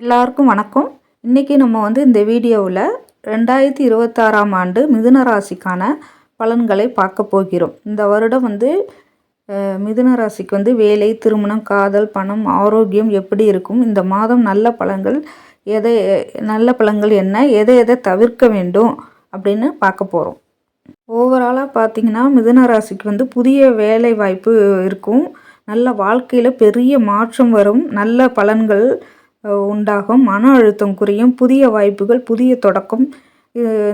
எல்லாருக்கும் வணக்கம். இன்றைக்கி நம்ம வந்து இந்த வீடியோவில் ரெண்டாயிரத்தி இருபத்தாறாம் ஆண்டு மிதுன ராசிக்கான பலன்களை பார்க்க போகிறோம். இந்த வருடம் வந்து மிதுன ராசிக்கு வந்து வேலை திருமணம் காதல் பணம் ஆரோக்கியம் எப்படி இருக்கும் இந்த மாதம் நல்ல பலன்கள் எதை நல்ல பலன்கள் என்ன எதை எதை தவிர்க்க வேண்டும் அப்படின்னு பார்க்க போகிறோம் ஓவராலாக பார்த்தீங்கன்னா மிதுன ராசிக்கு வந்து புதிய வேலை வாய்ப்பு இருக்கும். நல்ல வாழ்க்கையில் பெரிய மாற்றம் வரும். நல்ல பலன்கள் உண்டாகும். மன அழுத்தம் குறையும். புதிய வாய்ப்புகள் புதிய தொடக்கம்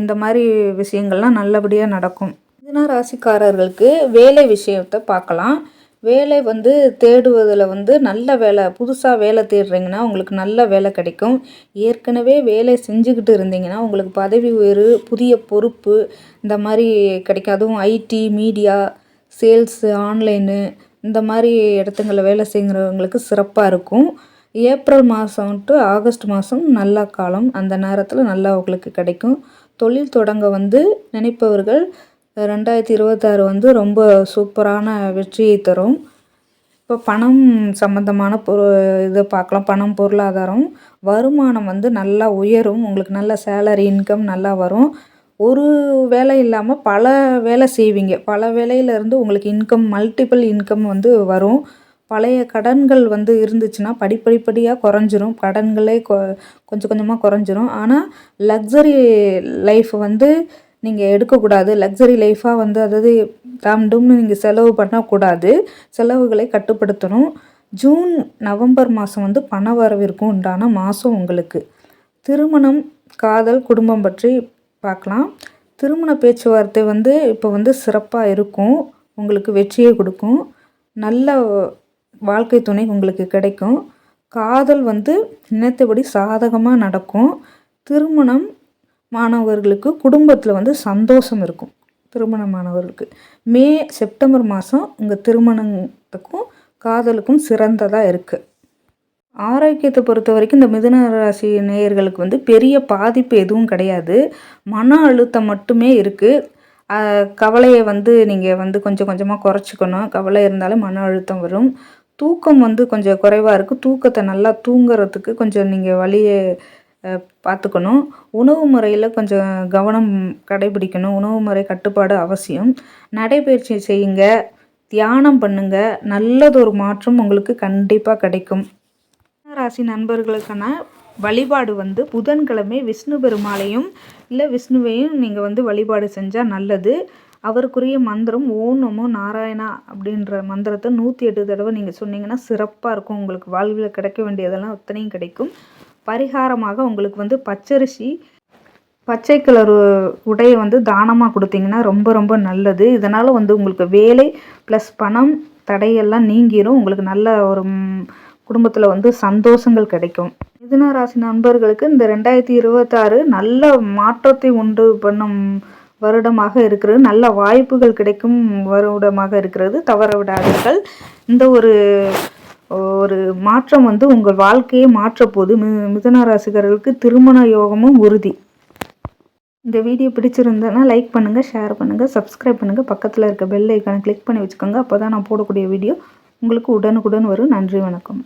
இந்த மாதிரி விஷயங்கள்லாம் நல்லபடியாக நடக்கும். மிதுன ராசிக்காரர்களுக்கு வேலை விஷயத்தை பார்க்கலாம். வேலை வந்து தேடுவதில் வந்து நல்ல வேலை புதுசாக வேலை தேடுறீங்கன்னா உங்களுக்கு நல்ல வேலை கிடைக்கும். ஏற்கனவே வேலை செஞ்சுக்கிட்டு இருந்தீங்கன்னா உங்களுக்கு பதவி உயர்வு புதிய பொறுப்பு இந்த மாதிரி கிடைக்கும். அதுவும் ஐடி மீடியா சேல்ஸு ஆன்லைனு இந்த மாதிரி இடத்துங்களில் வேலை செய்கிறவங்களுக்கு சிறப்பாக இருக்கும். ஏப்ரல் மாதம் டு ஆகஸ்ட் மாதம் நல்ல காலம். அந்த நேரத்தில் நல்லா உங்களுக்கு கிடைக்கும். தொழில் தொடங்க வந்து நினைப்பவர்கள் ரெண்டாயிரத்தி இருபத்தாறு வந்து ரொம்ப சூப்பரான வெற்றியை தரும். இப்போ பணம் சம்மந்தமான பொரு இதை பார்க்கலாம். பணம் பொருளாதாரம். வருமானம் வந்து நல்லா உயரும். உங்களுக்கு நல்ல சேலரி இன்கம் நல்லா வரும். ஒரு வேலை இல்லாமல் பல வேலை செய்வீங்க. பல வேலையிலேருந்து உங்களுக்கு இன்கம் மல்டிபிள் இன்கம் வந்து வரும். பழைய கடன்கள் வந்து இருந்துச்சுன்னா படிப்படிப்படியாக குறைஞ்சிரும். கடன்களே கொ கொஞ்சம் கொஞ்சமாக குறைஞ்சிரும். ஆனால் லக்ஸரி லைஃப் வந்து நீங்கள் எடுக்கக்கூடாது. லக்ஸரி லைஃபாக வந்து அதாவது டாம்டும்னு நீங்கள் செலவு பண்ணக்கூடாது செலவுகளை கட்டுப்படுத்தணும். ஜூன் நவம்பர் மாதம் வந்து பண வரவிற்கும் உண்டான மாதம் உங்களுக்கு. திருமணம் காதல் குடும்பம் பற்றி பார்க்கலாம். திருமண பேச்சுவார்த்தை வந்து இப்போ வந்து சிறப்பாக இருக்கும். உங்களுக்கு வெற்றியை கொடுக்கும். நல்ல வாழ்க்கை துணை உங்களுக்கு கிடைக்கும். காதல் வந்து நினைத்தபடி சாதகமாக நடக்கும். திருமணம் மாணவர்களுக்கு குடும்பத்தில் வந்து சந்தோஷம் இருக்கும். திருமணமானவர்களுக்கு மே செப்டம்பர் மாதம் உங்கள் திருமணத்துக்கும் காதலுக்கும் சிறந்ததாக இருக்குது ஆரோக்கியத்தை பொறுத்த வரைக்கும் இந்த மிதுன ராசி நேயர்களுக்கு வந்து பெரிய பாதிப்பு எதுவும் கிடையாது. மன அழுத்தம் மட்டுமே இருக்குது கவலையை வந்து நீங்கள் வந்து கொஞ்சம் கொஞ்சமாக குறைச்சிக்கணும். கவலை இருந்தாலும் மன அழுத்தம் வரும். தூக்கம் வந்து கொஞ்சம் குறைவாக இருக்குது தூக்கத்தை நல்லா தூங்குறதுக்கு கொஞ்சம் நீங்கள் வழியை பார்த்துக்கணும் உணவு முறையில் கொஞ்சம் கவனம் கடைபிடிக்கணும். உணவு முறை கட்டுப்பாடு அவசியம். நடைபயிற்சி செய்யுங்க. தியானம் பண்ணுங்க. நல்லதொரு மாற்றம் உங்களுக்கு கண்டிப்பாக கிடைக்கும். ராசி நண்பர்களுக்கான வழிபாடு வந்து புதன்கிழமை விஷ்ணு பெருமாளையும் இல்லை விஷ்ணுவையும் நீங்கள் வந்து வழிபாடு செஞ்சால் நல்லது. அவருக்குரிய மந்திரம் ஓம் நமோ நாராயணா அப்படின்ற மந்திரத்தை நூற்றி எட்டு தடவை நீங்கள் சொன்னீங்கன்னா சிறப்பாக இருக்கும். உங்களுக்கு வாழ்வில் கிடைக்க வேண்டியதெல்லாம் அத்தனையும் கிடைக்கும். பரிகாரமாக உங்களுக்கு வந்து பச்சரிசி பச்சை கலர் உடையை வந்து தானமாக கொடுத்தீங்கன்னா ரொம்ப ரொம்ப நல்லது. இதனால் வந்து உங்களுக்கு வேலை ப்ளஸ் பணம் தடையெல்லாம் நீங்கிரும். உங்களுக்கு நல்ல ஒரு குடும்பத்தில் வந்து சந்தோஷங்கள் கிடைக்கும். மிதுன ராசி நண்பர்களுக்கு இந்த ரெண்டாயிரத்தி இருபத்தாறு நல்ல மாற்றத்தை உண்டு பண்ணும் வருடமாக இருக்கிறது. நல்ல வாய்ப்புகள் கிடைக்கும் வருடமாக இருக்கிறது. தவற விடாதீர்கள். இந்த ஒரு ஒரு மாற்றம் வந்து உங்கள் வாழ்க்கையை மாற்றப்போது மி மிதன ராசிகர்களுக்கு திருமண யோகமும் உறுதி. இந்த வீடியோ பிடிச்சிருந்ததுன்னா லைக் பண்ணுங்கள் ஷேர் பண்ணுங்கள் சப்ஸ்கிரைப் பண்ணுங்கள் பக்கத்தில் இருக்க பெல் ஐக்கானை கிளிக் பண்ணி வச்சுக்கோங்க. அப்போ தான் நான் போடக்கூடிய வீடியோ உங்களுக்கு உடனுக்குடன் வரும். நன்றி வணக்கம்.